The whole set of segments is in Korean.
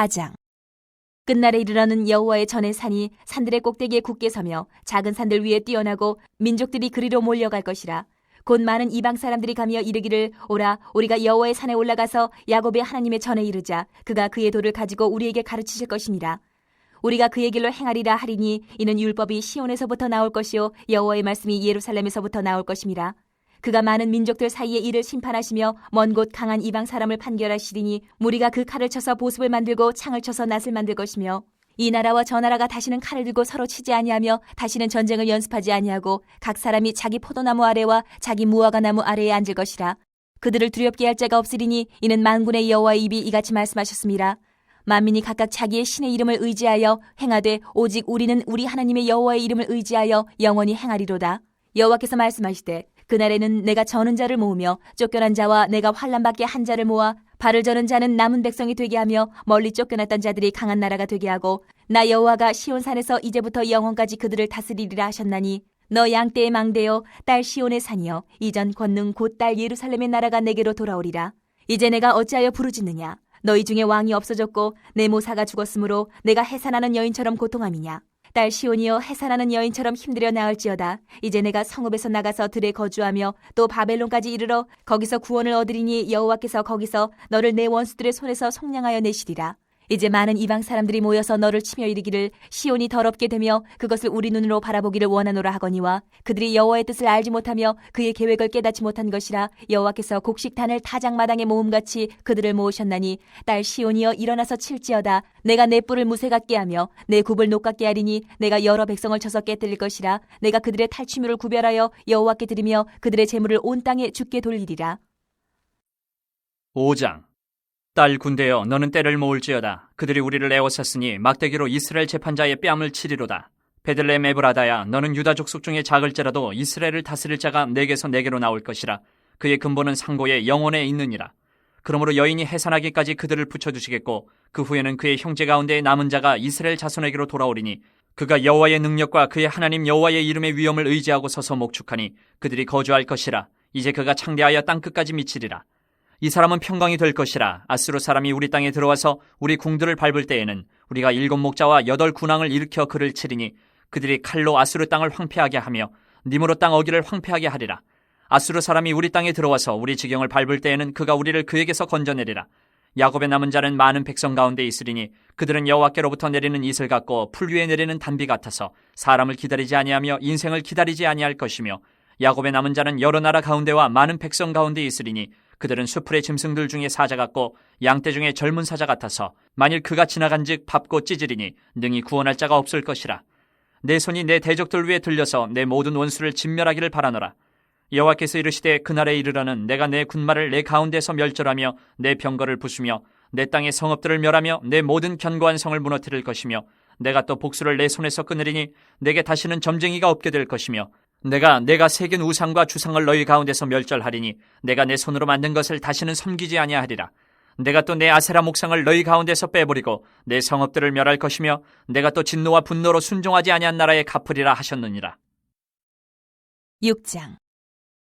4장. 끝날에 이르러는 여호와의 전의 산이 산들의 꼭대기에 굳게 서며 작은 산들 위에 뛰어나고 민족들이 그리로 몰려갈 것이라. 곧 많은 이방 사람들이 가며 이르기를 오라 우리가 여호와의 산에 올라가서 야곱의 하나님의 전에 이르자. 그가 그의 도를 가지고 우리에게 가르치실 것이니라. 우리가 그의 길로 행하리라 하리니 이는 율법이 시온에서부터 나올 것이요 여호와의 말씀이 예루살렘에서부터 나올 것임이라 그가 많은 민족들 사이에 이를 심판하시며 먼 곳 강한 이방 사람을 판결하시리니 무리가 그 칼을 쳐서 보습을 만들고 창을 쳐서 낫을 만들 것이며 이 나라와 저 나라가 다시는 칼을 들고 서로 치지 아니하며 다시는 전쟁을 연습하지 아니하고 각 사람이 자기 포도나무 아래와 자기 무화과 나무 아래에 앉을 것이라 그들을 두렵게 할 자가 없으리니 이는 만군의 여호와의 입이 이같이 말씀하셨습니다. 만민이 각각 자기의 신의 이름을 의지하여 행하되 오직 우리는 우리 하나님의 여호와의 이름을 의지하여 영원히 행하리로다. 여호와께서 말씀하시되 그날에는 내가 저는 자를 모으며 쫓겨난 자와 내가 환란 밖에 한 자를 모아 발을 저는 자는 남은 백성이 되게 하며 멀리 쫓겨났던 자들이 강한 나라가 되게 하고 나 여호와가 시온산에서 이제부터 영원까지 그들을 다스리리라 하셨나니 너 양떼의 망대여 딸 시온의 산이여 이전 권능 곧 딸 예루살렘의 나라가 내게로 돌아오리라. 이제 내가 어찌하여 부르짖느냐? 너희 중에 왕이 없어졌고 내 모사가 죽었으므로 내가 해산하는 여인처럼 고통함이냐 딸 시온이여 해산하는 여인처럼 힘들여 나을지어다. 이제 내가 성읍에서 나가서 들에 거주하며 또 바벨론까지 이르러 거기서 구원을 얻으리니 여호와께서 거기서 너를 내 원수들의 손에서 속량하여 내시리라. 이제 많은 이방 사람들이 모여서 너를 치며 이르기를 시온이 더럽게 되며 그것을 우리 눈으로 바라보기를 원하노라 하거니와 그들이 여호와의 뜻을 알지 못하며 그의 계획을 깨닫지 못한 것이라 여호와께서 곡식단을 타작마당에 모음같이 그들을 모으셨나니 딸 시온이여 일어나서 칠지어다 내가 내 뿔을 무쇠 같게 하며 내 굽을 녹 같게 하리니 내가 여러 백성을 쳐서 깨뜨릴 것이라 내가 그들의 탈취물을 구별하여 여호와께 드리며 그들의 재물을 온 땅에 죽게 돌리리라. 5장 딸 군대여 너는 때를 모을지어다. 그들이 우리를 에워쌌으니 막대기로 이스라엘 재판자의 뺨을 치리로다. 베들레헴 에브라다야 너는 유다 족속 중에 작을지라도 이스라엘을 다스릴 자가 내게서 내게로 나올 것이라. 그의 근본은 상고의 영혼에 있느니라. 그러므로 여인이 해산하기까지 그들을 붙여주시겠고 그 후에는 그의 형제 가운데 남은 자가 이스라엘 자손에게로 돌아오리니 그가 여호와의 능력과 그의 하나님 여호와의 이름의 위엄을 의지하고 서서 목축하니 그들이 거주할 것이라. 이제 그가 창대하여 땅 끝까지 미치리라 이 사람은 평강이 될 것이라 아스루 사람이 우리 땅에 들어와서 우리 궁들을 밟을 때에는 우리가 일곱 목자와 여덟 군왕을 일으켜 그를 치리니 그들이 칼로 아스루 땅을 황폐하게 하며 님으로 땅 어기를 황폐하게 하리라. 아스루 사람이 우리 땅에 들어와서 우리 지경을 밟을 때에는 그가 우리를 그에게서 건져내리라. 야곱의 남은 자는 많은 백성 가운데 있으리니 그들은 여호와께로부터 내리는 이슬 같고 풀 위에 내리는 단비 같아서 사람을 기다리지 아니하며 인생을 기다리지 아니할 것이며 야곱의 남은 자는 여러 나라 가운데와 많은 백성 가운데 있으리니 그들은 수풀의 짐승들 중에 사자 같고 양떼 중에 젊은 사자 같아서 만일 그가 지나간즉 밟고 찢으리니 능히 구원할 자가 없을 것이라. 내 손이 내 대적들 위에 들려서 내 모든 원수를 진멸하기를 바라노라. 여호와께서 이르시되 그날에 이르러는 내가 내 군마를 내 가운데서 멸절하며 내 병거를 부수며 내 땅의 성읍들을 멸하며 내 모든 견고한 성을 무너뜨릴 것이며 내가 또 복수를 내 손에서 끊으리니 내게 다시는 점쟁이가 없게 될 것이며 내가 내가 새긴 우상과 주상을 너희 가운데서 멸절하리니 내가 내 손으로 만든 것을 다시는 섬기지 아니하리라. 내가 또 내 아세라 목상을 너희 가운데서 빼버리고 내 성읍들을 멸할 것이며 내가 또 진노와 분노로 순종하지 아니한 나라에 갚으리라 하셨느니라. 6장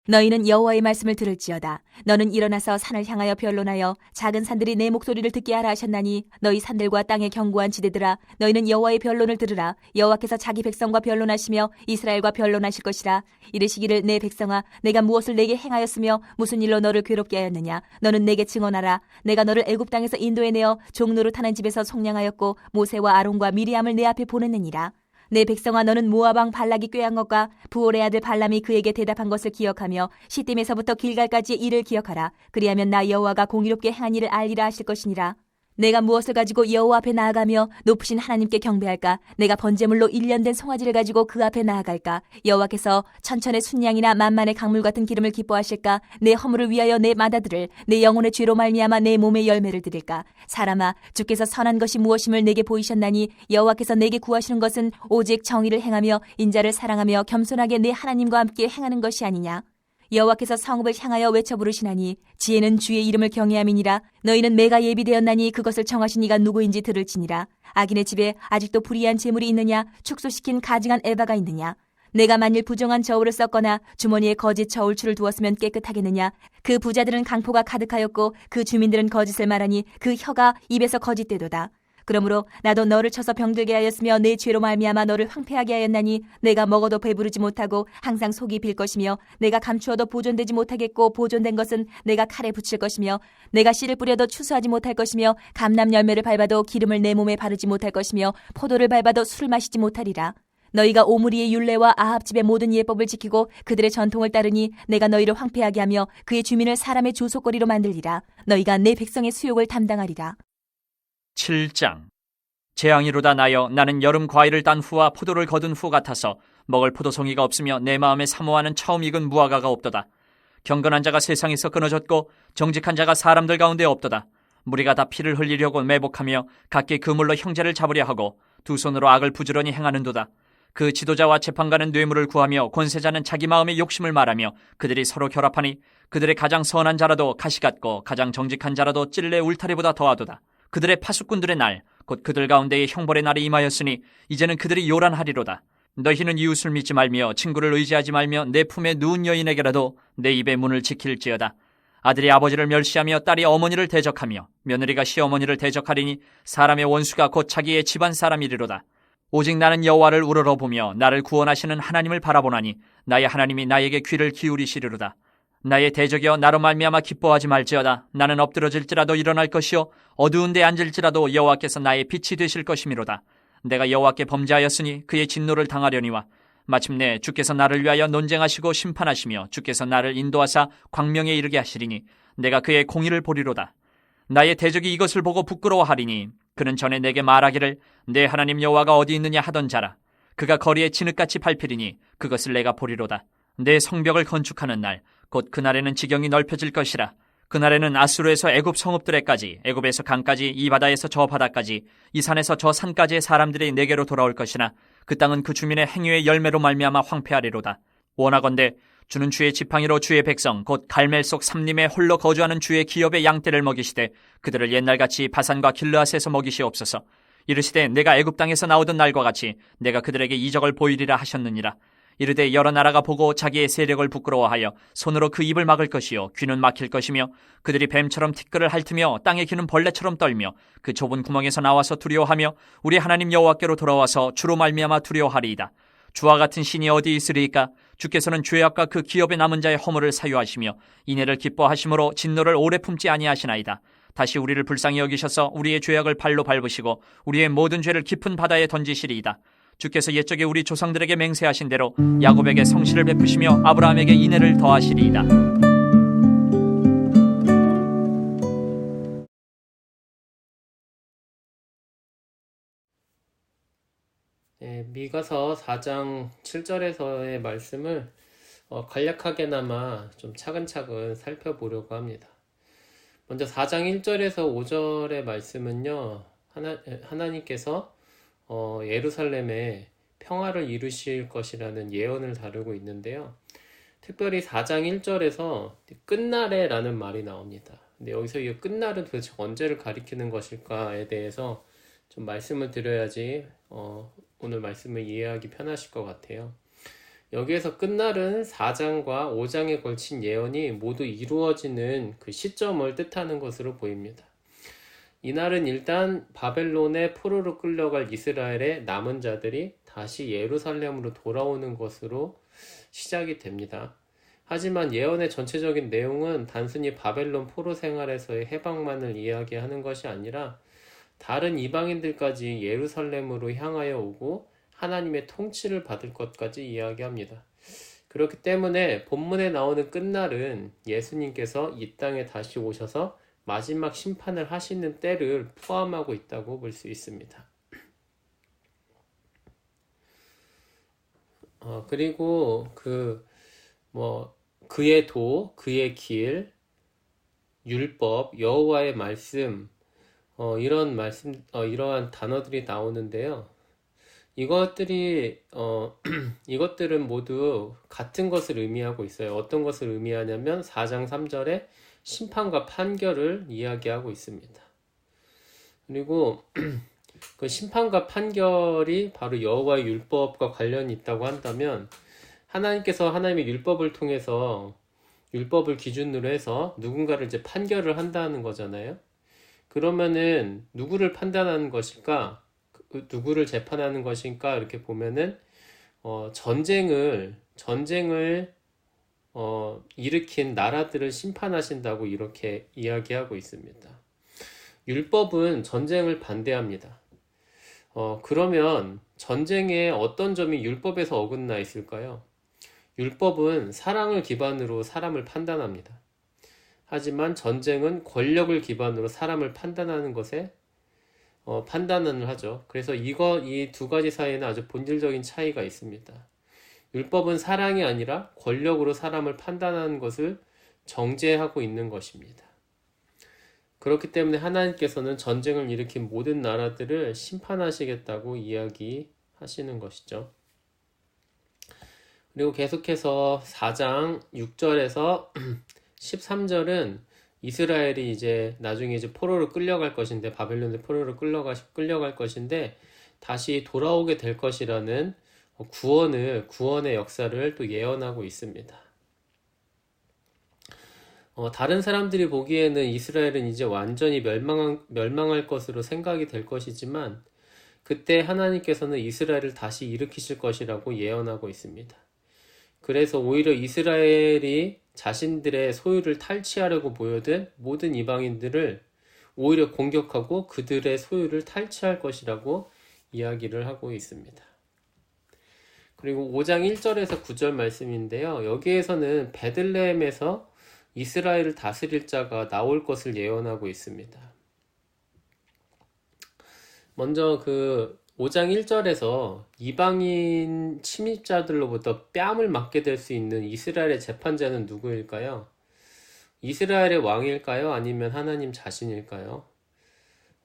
너희는 여호와의 말씀을 들을지어다. 너는 일어나서 산을 향하여 변론하여 작은 산들이 내 목소리를 듣게 하라 하셨나니 너희 산들과 땅의 견고한 지대들아 너희는 여호와의 변론을 들으라. 여호와께서 자기 백성과 변론하시며 이스라엘과 변론하실 것이라. 이르시기를 내 백성아 내가 무엇을 내게 행하였으며 무슨 일로 너를 괴롭게 하였느냐? 너는 내게 증언하라. 내가 너를 애굽 땅에서 인도에 내어 종로를 타는 집에서 속량하였고 모세와 아론과 미리암을 내 앞에 보냈느니라 내 백성아 너는 모아방 발락이 꾀한 것과 부올의 아들 발람이 그에게 대답한 것을 기억하며 시딤에서부터 길갈까지의 일을 기억하라. 그리하면 나 여호와가 공의롭게 행한 일을 알리라 하실 것이니라 내가 무엇을 가지고 여호와 앞에 나아가며 높으신 하나님께 경배할까? 내가 번제물로 일련된 송아지를 가지고 그 앞에 나아갈까? 여호와께서 천천의 순양이나 만만의 강물 같은 기름을 기뻐하실까? 내 허물을 위하여 내 마다들을 내 영혼의 죄로 말미암아 내 몸의 열매를 드릴까? 사람아 주께서 선한 것이 무엇임을 내게 보이셨나니 여호와께서 내게 구하시는 것은 오직 정의를 행하며 인자를 사랑하며 겸손하게 내 하나님과 함께 행하는 것이 아니냐 여호와께서 성읍을 향하여 외쳐 부르시나니 지혜는 주의 이름을 경외함이니라 너희는 매가 예비되었나니 그것을 정하신 이가 누구인지 들을지니라 악인의 집에 아직도 불의한 재물이 있느냐 축소시킨 가증한 에바가 있느냐 내가 만일 부정한 저울을 썼거나 주머니에 거짓 저울추를 두었으면 깨끗하겠느냐? 그 부자들은 강포가 가득하였고 그 주민들은 거짓을 말하니 그 혀가 입에서 거짓되도다. 그러므로 나도 너를 쳐서 병들게 하였으며 내 죄로 말미암아 너를 황폐하게 하였나니 내가 먹어도 배부르지 못하고 항상 속이 빌 것이며 내가 감추어도 보존되지 못하겠고 보존된 것은 내가 칼에 붙일 것이며 내가 씨를 뿌려도 추수하지 못할 것이며 감람 열매를 밟아도 기름을 내 몸에 바르지 못할 것이며 포도를 밟아도 술을 마시지 못하리라. 너희가 오므리의 율례와 아합 집의 모든 예법을 지키고 그들의 전통을 따르니 내가 너희를 황폐하게 하며 그의 주민을 사람의 주소거리로 만들리라. 너희가 내 백성의 수욕을 담당하리라. 7장 재앙이로다 나여 나는 여름 과일을 딴 후와 포도를 거둔 후 같아서 먹을 포도송이가 없으며 내 마음에 사모하는 처음 익은 무화과가 없도다. 경건한 자가 세상에서 끊어졌고 정직한 자가 사람들 가운데 없도다. 무리가 다 피를 흘리려고 매복하며 각기 그물로 형제를 잡으려 하고 두 손으로 악을 부지런히 행하는도다. 그 지도자와 재판관은 뇌물을 구하며 권세자는 자기 마음의 욕심을 말하며 그들이 서로 결합하니 그들의 가장 선한 자라도 가시 같고 가장 정직한 자라도 찔레 울타리보다 더하도다. 그들의 파수꾼들의 날, 곧 그들 가운데의 형벌의 날이 임하였으니 이제는 그들이 요란하리로다. 너희는 이웃을 믿지 말며 친구를 의지하지 말며 내 품에 누운 여인에게라도 내 입의 문을 지킬지어다. 아들이 아버지를 멸시하며 딸이 어머니를 대적하며 며느리가 시어머니를 대적하리니 사람의 원수가 곧 자기의 집안 사람이리로다. 오직 나는 여호와를 우러러보며 나를 구원하시는 하나님을 바라보나니 나의 하나님이 나에게 귀를 기울이시리로다. 나의 대적이여 나로 말미암아 기뻐하지 말지어다. 나는 엎드러질지라도 일어날 것이요 어두운 데 앉을지라도 여호와께서 나의 빛이 되실 것이미로다. 내가 여호와께 범죄하였으니 그의 진노를 당하려니와 마침내 주께서 나를 위하여 논쟁하시고 심판하시며 주께서 나를 인도하사 광명에 이르게 하시리니 내가 그의 공의를 보리로다. 나의 대적이 이것을 보고 부끄러워하리니 그는 전에 내게 말하기를 내 하나님 여호와가 어디 있느냐 하던 자라. 그가 거리에 진흙같이 밟히리니 그것을 내가 보리로다. 내 성벽을 건축하는 날 곧 그날에는 지경이 넓혀질 것이라. 그날에는 아수르에서 애굽 성읍들에까지 애굽에서 강까지 이 바다에서 저 바다까지 이 산에서 저 산까지의 사람들이 내게로 돌아올 것이나 그 땅은 그 주민의 행위의 열매로 말미암아 황폐하리로다. 원하건대 주는 주의 지팡이로 주의 백성 곧 갈멜 속 삼림에 홀로 거주하는 주의 기업의 양떼를 먹이시되 그들을 옛날같이 바산과 길르앗에서 먹이시옵소서. 이르시되 내가 애굽 땅에서 나오던 날과 같이 내가 그들에게 이적을 보이리라 하셨느니라. 이르되 여러 나라가 보고 자기의 세력을 부끄러워하여 손으로 그 입을 막을 것이요 귀는 막힐 것이며 그들이 뱀처럼 티끌을 핥으며 땅에 기는 벌레처럼 떨며 그 좁은 구멍에서 나와서 두려워하며 우리 하나님 여호와께로 돌아와서 주로 말미암아 두려워하리이다. 주와 같은 신이 어디 있으리이까? 주께서는 죄악과 그 기업의 남은 자의 허물을 사유하시며 이내를 기뻐하심으로 진노를 오래 품지 아니하시나이다. 다시 우리를 불쌍히 여기셔서 우리의 죄악을 발로 밟으시고 우리의 모든 죄를 깊은 바다에 던지시리이다. 주께서 옛적에 우리 조상들에게 맹세하신 대로 야곱에게 성실을 베푸시며 아브라함에게 인애를 더하시리이다. 네, 미가서 4장 7절에서의 말씀을 어, 간략하게나마 좀 차근차근 살펴보려고 합니다. 먼저 4장 1절에서 5절의 말씀은요, 하나, 하나님께서 어, 예루살렘에 평화를 이루실 것이라는 예언을 다루고 있는데요. 특별히 4장 1절에서 끝날에 라는 말이 나옵니다. 근데 여기서 이 끝날은 도대체 언제를 가리키는 것일까에 대해서 좀 말씀을 드려야지 어, 오늘 말씀을 이해하기 편하실 것 같아요. 여기에서 끝날은 4장과 5장에 걸친 예언이 모두 이루어지는 그 시점을 뜻하는 것으로 보입니다. 이날은 일단 바벨론의 포로로 끌려갈 이스라엘의 남은 자들이 다시 예루살렘으로 돌아오는 것으로 시작이 됩니다. 하지만 예언의 전체적인 내용은 단순히 바벨론 포로 생활에서의 해방만을 이야기하는 것이 아니라 다른 이방인들까지 예루살렘으로 향하여 오고 하나님의 통치를 받을 것까지 이야기합니다. 그렇기 때문에 본문에 나오는 끝날은 예수님께서 이 땅에 다시 오셔서 마지막 심판을 하시는 때를 포함하고 있다고 볼 수 있습니다. 어, 그리고 그, 뭐, 그의 도, 그의 길, 율법, 여호와의 말씀, 어, 이런 말씀, 어, 이러한 단어들이 나오는데요. 이것들이, 어, 이것들은 모두 같은 것을 의미하고 있어요. 어떤 것을 의미하냐면 4장 3절에 심판과 판결을 이야기하고 있습니다. 그리고 그 심판과 판결이 바로 여호와의 율법과 관련이 있다고 한다면 하나님께서 하나님의 율법을 통해서 율법을 기준으로 해서 누군가를 이제 판결을 한다는 거잖아요. 그러면은 누구를 판단하는 것일까? 그 누구를 재판하는 것인가? 이렇게 보면은 어, 전쟁을 전쟁을 어, 일으킨 나라들을 심판하신다고 이렇게 이야기하고 있습니다. 율법은 전쟁을 반대합니다. 어, 그러면 전쟁에 어떤 점이 율법에서 어긋나 있을까요? 율법은 사랑을 기반으로 사람을 판단합니다. 하지만 전쟁은 권력을 기반으로 사람을 판단하는 것에 어, 판단을 하죠. 그래서 이거 이 두 가지 사이에는 아주 본질적인 차이가 있습니다. 율법은 사랑이 아니라 권력으로 사람을 판단하는 것을 정죄하고 있는 것입니다. 그렇기 때문에 하나님께서는 전쟁을 일으킨 모든 나라들을 심판하시겠다고 이야기하시는 것이죠. 그리고 계속해서 4장 6절에서 13절은 이스라엘이 이제 나중에 이제 포로로 끌려갈 것인데 바벨론의 포로로 끌려가 끌려갈 것인데 다시 돌아오게 될 것이라는 구원을 구원의 역사를 또 예언하고 있습니다. 어, 다른 사람들이 보기에는 이스라엘은 이제 완전히 멸망 멸망할 것으로 생각이 될 것이지만 그때 하나님께서는 이스라엘을 다시 일으키실 것이라고 예언하고 있습니다. 그래서 오히려 이스라엘이 자신들의 소유를 탈취하려고 모여든 모든 이방인들을 오히려 공격하고 그들의 소유를 탈취할 것이라고 이야기를 하고 있습니다. 그리고 5장 1절에서 9절 말씀인데요. 여기에서는 베들레헴에서 이스라엘을 다스릴 자가 나올 것을 예언하고 있습니다. 먼저 그 5장 1절에서 이방인 침입자들로부터 뺨을 맞게 될 수 있는 이스라엘의 재판자는 누구일까요? 이스라엘의 왕일까요? 아니면 하나님 자신일까요?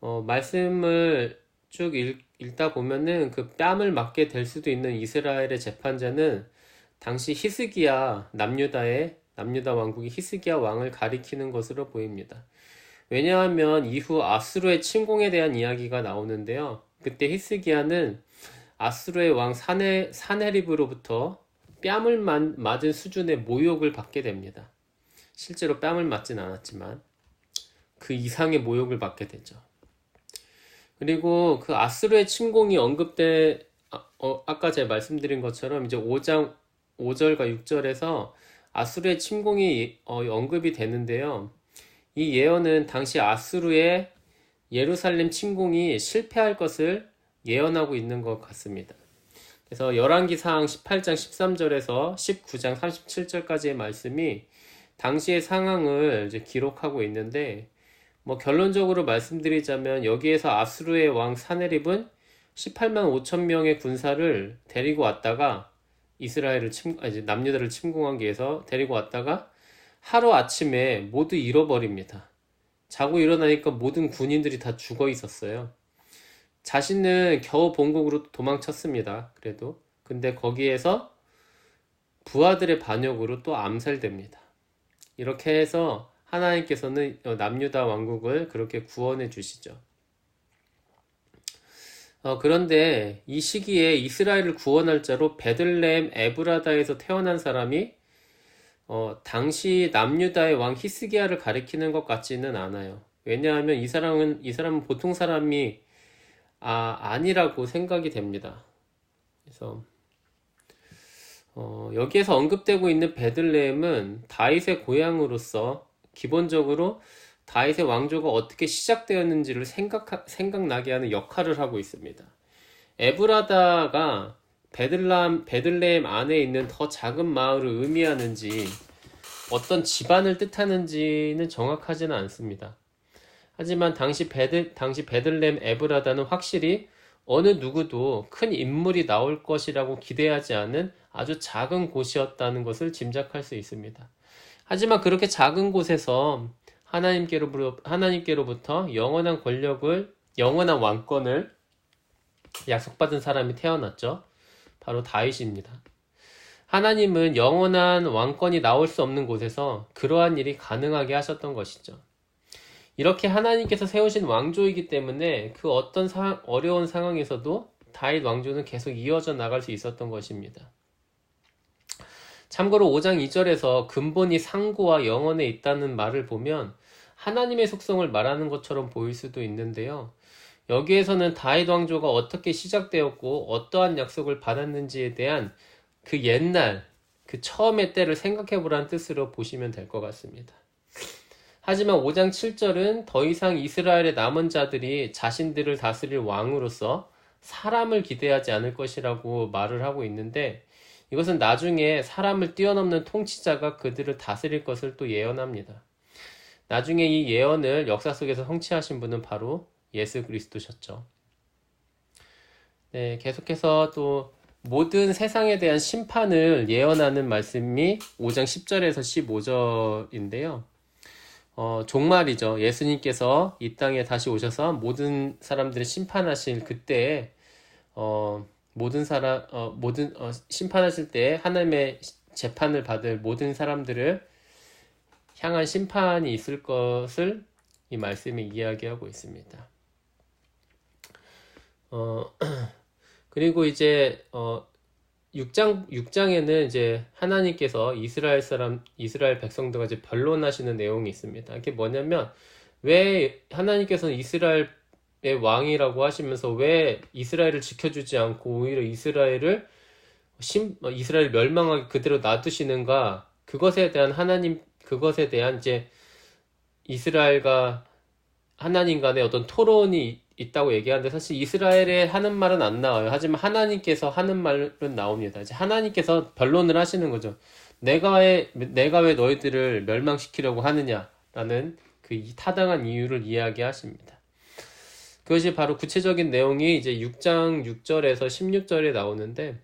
어, 말씀을 쭉 읽, 읽다 보면은 그 뺨을 맞게 될 수도 있는 이스라엘의 재판자는 당시 히스기야 남유다의 남유다 왕국이 히스기야 왕을 가리키는 것으로 보입니다. 왜냐하면 이후 아수르의 침공에 대한 이야기가 나오는데요. 그때 히스기야는 아수르의 왕 사네, 사네립으로부터 뺨을 맞은 수준의 모욕을 받게 됩니다. 실제로 뺨을 맞진 않았지만 그 이상의 모욕을 받게 되죠. 그리고 그 아수르의 침공이 언급돼 아, 어, 아까 제가 말씀드린 것처럼 이제 5장 5절과 6절에서 아수르의 침공이 어, 언급이 되는데요. 이 예언은 당시 아수르의 예루살렘 침공이 실패할 것을 예언하고 있는 것 같습니다. 그래서 열왕기상 18장 13절에서 19장 37절까지의 말씀이 당시의 상황을 이제 기록하고 있는데 뭐 결론적으로 말씀드리자면 여기에서 아수르의 왕 사네립은 18만 5천 명의 군사를 데리고 왔다가 이스라엘을 침, 아, 이제 남유다를 침공하기 위해서 데리고 왔다가 하루 아침에 모두 잃어버립니다. 자고 일어나니까 모든 군인들이 다 죽어 있었어요. 자신은 겨우 본국으로 도망쳤습니다. 그래도. 근데 거기에서 부하들의 반역으로 또 암살됩니다. 이렇게 해서 하나님께서는 남유다 왕국을 그렇게 구원해 주시죠. 어, 그런데 이 시기에 이스라엘을 구원할 자로 베들레헴 에브라다에서 태어난 사람이 어, 당시 남유다의 왕 히스기야를 가리키는 것 같지는 않아요. 왜냐하면 이 사람은 이 사람은 보통 사람이 아, 아니라고 생각이 됩니다. 그래서 어, 여기에서 언급되고 있는 베들레헴은 다윗의 고향으로서 기본적으로 다윗의 왕조가 어떻게 시작되었는지를 생각 생각나게 하는 역할을 하고 있습니다. 에브라다가 베들람, 베들레헴 안에 있는 더 작은 마을을 의미하는지 어떤 집안을 뜻하는지는 정확하지는 않습니다. 하지만 당시 베들, 당시 베들레헴 에브라다는 확실히 어느 누구도 큰 인물이 나올 것이라고 기대하지 않은 아주 작은 곳이었다는 것을 짐작할 수 있습니다. 하지만 그렇게 작은 곳에서 하나님께로부터, 하나님께로부터 영원한 권력을, 영원한 왕권을 약속받은 사람이 태어났죠. 바로 다윗입니다. 하나님은 영원한 왕권이 나올 수 없는 곳에서 그러한 일이 가능하게 하셨던 것이죠. 이렇게 하나님께서 세우신 왕조이기 때문에 그 어떤 상, 어려운 상황에서도 다윗 왕조는 계속 이어져 나갈 수 있었던 것입니다. 참고로 5장 2절에서 근본이 상고와 영원에 있다는 말을 보면 하나님의 속성을 말하는 것처럼 보일 수도 있는데요. 여기에서는 다윗 왕조가 어떻게 시작되었고 어떠한 약속을 받았는지에 대한 그 옛날 그 처음의 때를 생각해 보라는 뜻으로 보시면 될 것 같습니다. 하지만 5장 7절은 더 이상 이스라엘의 남은 자들이 자신들을 다스릴 왕으로서 사람을 기대하지 않을 것이라고 말을 하고 있는데 이것은 나중에 사람을 뛰어넘는 통치자가 그들을 다스릴 것을 또 예언합니다. 나중에 이 예언을 역사 속에서 성취하신 분은 바로 예수 그리스도셨죠. 네, 계속해서 또 모든 세상에 대한 심판을 예언하는 말씀이 5장 10절에서 15절인데요. 어, 종말이죠. 예수님께서 이 땅에 다시 오셔서 모든 사람들을 심판하실 그때에 어, 모든 사람 어, 모든 어, 심판하실 때 하나님의 재판을 받을 모든 사람들을 향한 심판이 있을 것을 이 말씀이 이야기하고 있습니다. 어, 그리고 이제 어 6장 6장에는 이제 하나님께서 이스라엘 사람 이스라엘 백성들과 이제 변론하시는 내용이 있습니다. 이게 뭐냐면 왜 하나님께서는 이스라엘의 왕이라고 하시면서 왜 이스라엘을 지켜주지 않고 오히려 이스라엘을 심 어, 이스라엘 멸망하게 그대로 놔두시는가 그것에 대한 하나님 그것에 대한 이제 이스라엘과 하나님 간의 어떤 토론이 있다고 얘기하는데 사실 이스라엘에 하는 말은 안 나와요. 하지만 하나님께서 하는 말은 나옵니다. 이제 하나님께서 변론을 하시는 거죠. 내가 왜 내가 왜 너희들을 멸망시키려고 하느냐라는 그 타당한 이유를 이야기하십니다. 그것이 바로 구체적인 내용이 이제 6장 6절에서 16절에 나오는데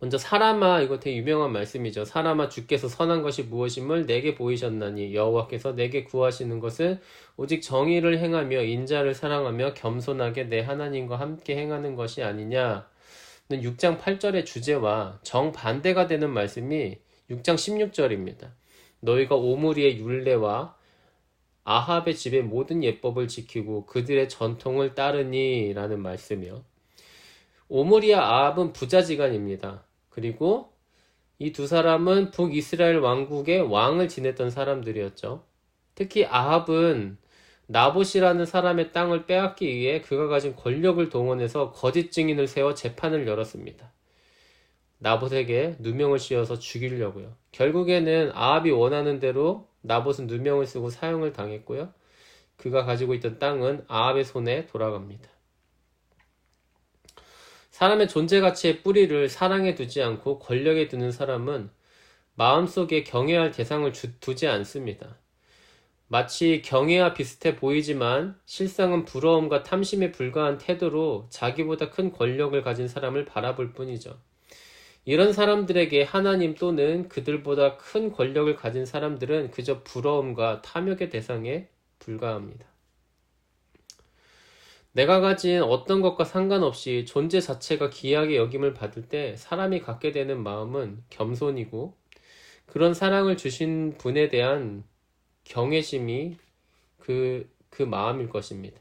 먼저 사람아 이거 되게 유명한 말씀이죠. 사람아 주께서 선한 것이 무엇임을 내게 보이셨나니 여호와께서 내게 구하시는 것은 오직 정의를 행하며 인자를 사랑하며 겸손하게 내 하나님과 함께 행하는 것이 아니냐. 6장 8절의 주제와 정반대가 되는 말씀이 6장 16절입니다. 너희가 오므리의 율례와 아합의 집의 모든 예법을 지키고 그들의 전통을 따르니 라는 말씀이요. 오므리와 아합은 부자지간입니다. 그리고 이 두 사람은 북이스라엘 왕국의 왕을 지냈던 사람들이었죠. 특히 아합은 나봇이라는 사람의 땅을 빼앗기 위해 그가 가진 권력을 동원해서 거짓 증인을 세워 재판을 열었습니다. 나봇에게 누명을 씌워서 죽이려고요. 결국에는 아합이 원하는 대로 나봇은 누명을 쓰고 사형을 당했고요. 그가 가지고 있던 땅은 아합의 손에 돌아갑니다. 사람의 존재 가치의 뿌리를 사랑에 두지 않고 권력에 두는 사람은 마음속에 경외할 대상을 주- 두지 않습니다. 마치 경외와 비슷해 보이지만 실상은 부러움과 탐심에 불과한 태도로 자기보다 큰 권력을 가진 사람을 바라볼 뿐이죠. 이런 사람들에게 하나님 또는 그들보다 큰 권력을 가진 사람들은 그저 부러움과 탐욕의 대상에 불과합니다. 내가 가진 어떤 것과 상관없이 존재 자체가 귀하게 여김을 받을 때 사람이 갖게 되는 마음은 겸손이고 그런 사랑을 주신 분에 대한 경외심이 그, 그 마음일 것입니다.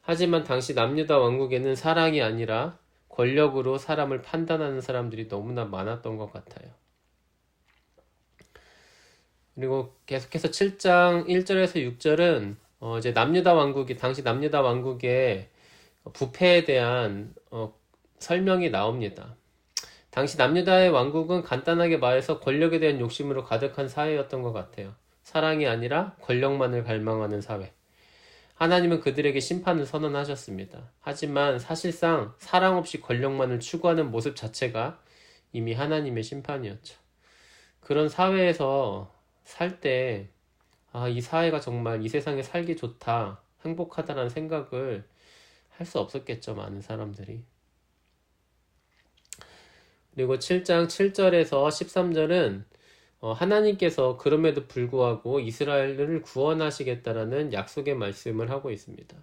하지만 당시 남유다 왕국에는 사랑이 아니라 권력으로 사람을 판단하는 사람들이 너무나 많았던 것 같아요. 그리고 계속해서 7장 1절에서 6절은 어, 이제 남유다 왕국이 당시 남유다 왕국의 부패에 대한 어, 설명이 나옵니다. 당시 남유다의 왕국은 간단하게 말해서 권력에 대한 욕심으로 가득한 사회였던 것 같아요. 사랑이 아니라 권력만을 갈망하는 사회. 하나님은 그들에게 심판을 선언하셨습니다. 하지만 사실상 사랑 없이 권력만을 추구하는 모습 자체가 이미 하나님의 심판이었죠. 그런 사회에서 살 때, 아, 이 사회가 정말 이 세상에 살기 좋다, 행복하다라는 생각을 할 수 없었겠죠, 많은 사람들이. 그리고 7장 7절에서 13절은 어, 하나님께서 그럼에도 불구하고 이스라엘을 구원하시겠다라는 약속의 말씀을 하고 있습니다.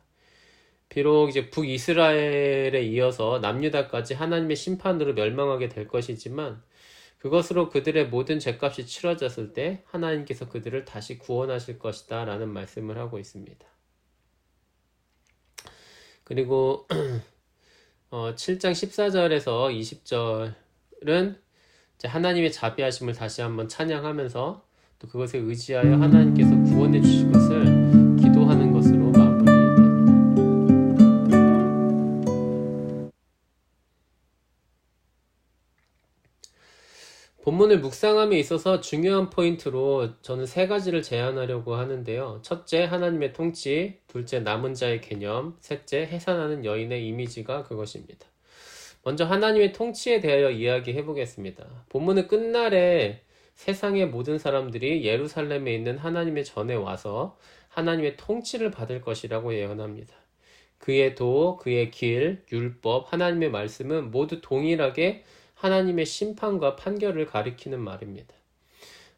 비록 이제 북이스라엘에 이어서 남유다까지 하나님의 심판으로 멸망하게 될 것이지만 그것으로 그들의 모든 죄값이 치러졌을 때 하나님께서 그들을 다시 구원하실 것이다 라는 말씀을 하고 있습니다. 그리고 어, 7장 14절에서 20절은 이제 하나님의 자비하심을 다시 한번 찬양하면서 또 그것에 의지하여 하나님께서 구원해 주실 것을 기도하는 것으로 마무리됩니다. 본문을 묵상함에 있어서 중요한 포인트로 저는 세 가지를 제안하려고 하는데요. 첫째, 하나님의 통치. 둘째, 남은 자의 개념. 셋째, 해산하는 여인의 이미지가 그것입니다. 먼저 하나님의 통치에 대하여 이야기해 보겠습니다. 본문은 끝날에 세상의 모든 사람들이 예루살렘에 있는 하나님의 전에 와서 하나님의 통치를 받을 것이라고 예언합니다. 그의 도, 그의 길, 율법, 하나님의 말씀은 모두 동일하게 하나님의 심판과 판결을 가리키는 말입니다.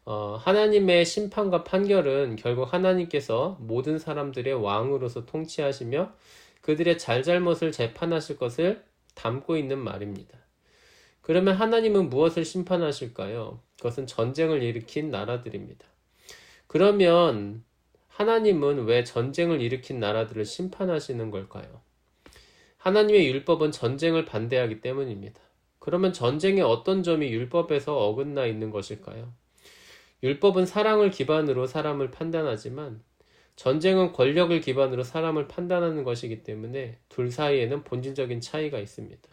어, 하나님의 심판과 판결은 결국 하나님께서 모든 사람들의 왕으로서 통치하시며 그들의 잘잘못을 재판하실 것을 담고 있는 말입니다. 그러면 하나님은 무엇을 심판하실까요? 그것은 전쟁을 일으킨 나라들입니다. 그러면 하나님은 왜 전쟁을 일으킨 나라들을 심판하시는 걸까요? 하나님의 율법은 전쟁을 반대하기 때문입니다. 그러면 전쟁의 어떤 점이 율법에서 어긋나 있는 것일까요? 율법은 사랑을 기반으로 사람을 판단하지만 전쟁은 권력을 기반으로 사람을 판단하는 것이기 때문에 둘 사이에는 본질적인 차이가 있습니다.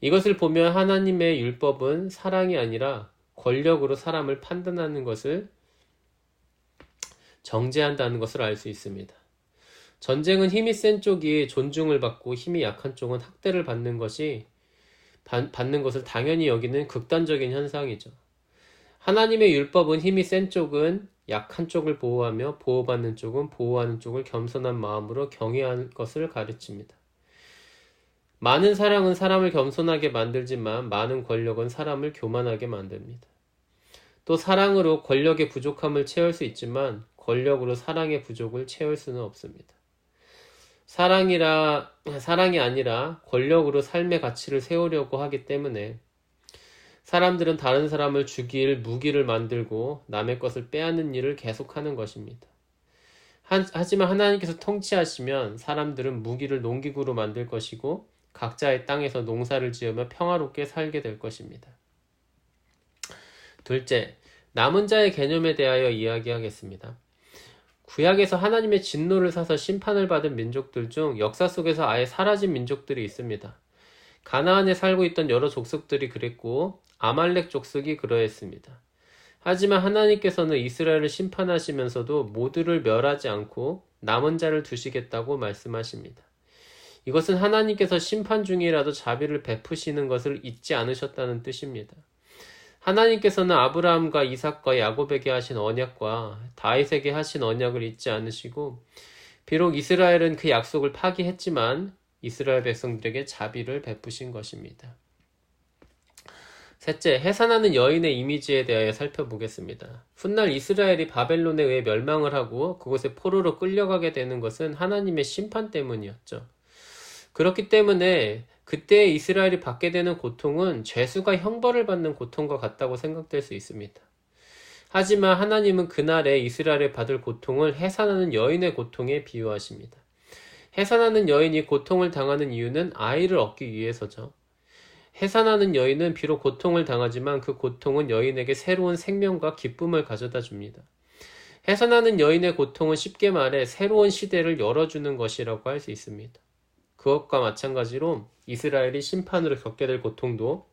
이것을 보면 하나님의 율법은 사랑이 아니라 권력으로 사람을 판단하는 것을 정죄한다는 것을 알 수 있습니다. 전쟁은 힘이 센 쪽이 존중을 받고 힘이 약한 쪽은 학대를 받는 것이 받는 것을 당연히 여기는 극단적인 현상이죠. 하나님의 율법은 힘이 센 쪽은 약한 쪽을 보호하며 보호받는 쪽은 보호하는 쪽을 겸손한 마음으로 경외할 것을 가르칩니다. 많은 사랑은 사람을 겸손하게 만들지만 많은 권력은 사람을 교만하게 만듭니다. 또 사랑으로 권력의 부족함을 채울 수 있지만 권력으로 사랑의 부족을 채울 수는 없습니다. 사랑이라 사랑이 아니라 권력으로 삶의 가치를 세우려고 하기 때문에 사람들은 다른 사람을 죽일 무기를 만들고 남의 것을 빼앗는 일을 계속하는 것입니다. 하지만 하나님께서 통치하시면 사람들은 무기를 농기구로 만들 것이고 각자의 땅에서 농사를 지으며 평화롭게 살게 될 것입니다. 둘째, 남은 자의 개념에 대하여 이야기하겠습니다. 구약에서 하나님의 진노를 사서 심판을 받은 민족들 중 역사 속에서 아예 사라진 민족들이 있습니다. 가나안에 살고 있던 여러 족속들이 그랬고 아말렉 족속이 그러했습니다. 하지만 하나님께서는 이스라엘을 심판하시면서도 모두를 멸하지 않고 남은 자를 두시겠다고 말씀하십니다. 이것은 하나님께서 심판 중이라도 자비를 베푸시는 것을 잊지 않으셨다는 뜻입니다. 하나님께서는 아브라함과 이삭과 야곱에게 하신 언약과 다윗에게 하신 언약을 잊지 않으시고 비록 이스라엘은 그 약속을 파기했지만 이스라엘 백성들에게 자비를 베푸신 것입니다. 셋째, 해산하는 여인의 이미지에 대하여 살펴보겠습니다. 훗날 이스라엘이 바벨론에 의해 멸망을 하고 그곳에 포로로 끌려가게 되는 것은 하나님의 심판 때문이었죠. 그렇기 때문에 그때 이스라엘이 받게 되는 고통은 죄수가 형벌을 받는 고통과 같다고 생각될 수 있습니다. 하지만 하나님은 그날에 이스라엘이 받을 고통을 해산하는 여인의 고통에 비유하십니다. 해산하는 여인이 고통을 당하는 이유는 아이를 얻기 위해서죠. 해산하는 여인은 비록 고통을 당하지만 그 고통은 여인에게 새로운 생명과 기쁨을 가져다 줍니다. 해산하는 여인의 고통은 쉽게 말해 새로운 시대를 열어주는 것이라고 할 수 있습니다. 그것과 마찬가지로 이스라엘이 심판으로 겪게 될 고통도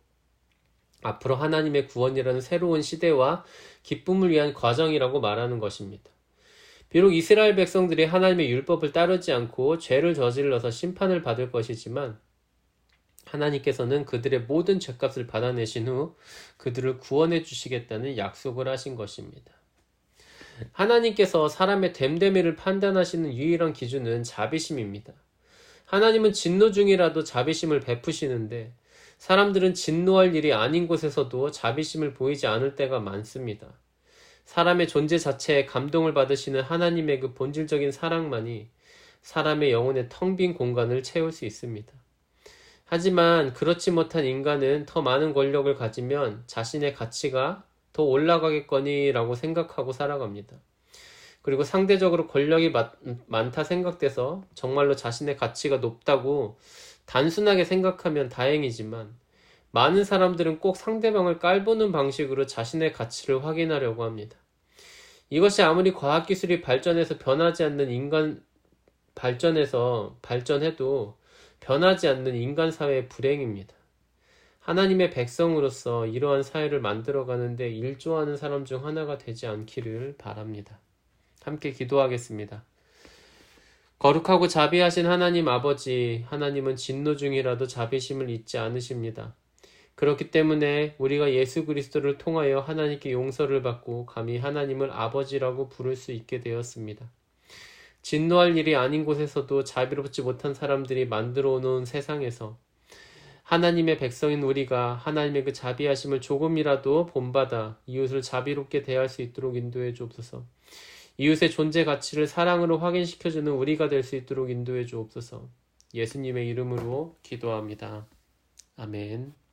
앞으로 하나님의 구원이라는 새로운 시대와 기쁨을 위한 과정이라고 말하는 것입니다. 비록 이스라엘 백성들이 하나님의 율법을 따르지 않고 죄를 저질러서 심판을 받을 것이지만 하나님께서는 그들의 모든 죄값을 받아내신 후 그들을 구원해 주시겠다는 약속을 하신 것입니다. 하나님께서 사람의 됨됨이를 판단하시는 유일한 기준은 자비심입니다. 하나님은 진노 중이라도 자비심을 베푸시는데 사람들은 진노할 일이 아닌 곳에서도 자비심을 보이지 않을 때가 많습니다. 사람의 존재 자체에 감동을 받으시는 하나님의 그 본질적인 사랑만이 사람의 영혼의 텅 빈 공간을 채울 수 있습니다. 하지만 그렇지 못한 인간은 더 많은 권력을 가지면 자신의 가치가 더 올라가겠거니라고 생각하고 살아갑니다. 그리고 상대적으로 권력이 많다 생각돼서 정말로 자신의 가치가 높다고 단순하게 생각하면 다행이지만 많은 사람들은 꼭 상대방을 깔보는 방식으로 자신의 가치를 확인하려고 합니다. 이것이 아무리 과학기술이 발전해서 변하지 않는 인간, 발전해서 발전해도 변하지 않는 인간 사회의 불행입니다. 하나님의 백성으로서 이러한 사회를 만들어가는데 일조하는 사람 중 하나가 되지 않기를 바랍니다. 함께 기도하겠습니다. 거룩하고 자비하신 하나님 아버지, 하나님은 진노 중이라도 자비심을 잊지 않으십니다. 그렇기 때문에 우리가 예수 그리스도를 통하여 하나님께 용서를 받고 감히 하나님을 아버지라고 부를 수 있게 되었습니다. 진노할 일이 아닌 곳에서도 자비롭지 못한 사람들이 만들어 놓은 세상에서 하나님의 백성인 우리가 하나님의 그 자비하심을 조금이라도 본받아 이웃을 자비롭게 대할 수 있도록 인도해 주옵소서. 이웃의 존재 가치를 사랑으로 확인시켜주는 우리가 될 수 있도록 인도해 주옵소서. 예수님의 이름으로 기도합니다. 아멘.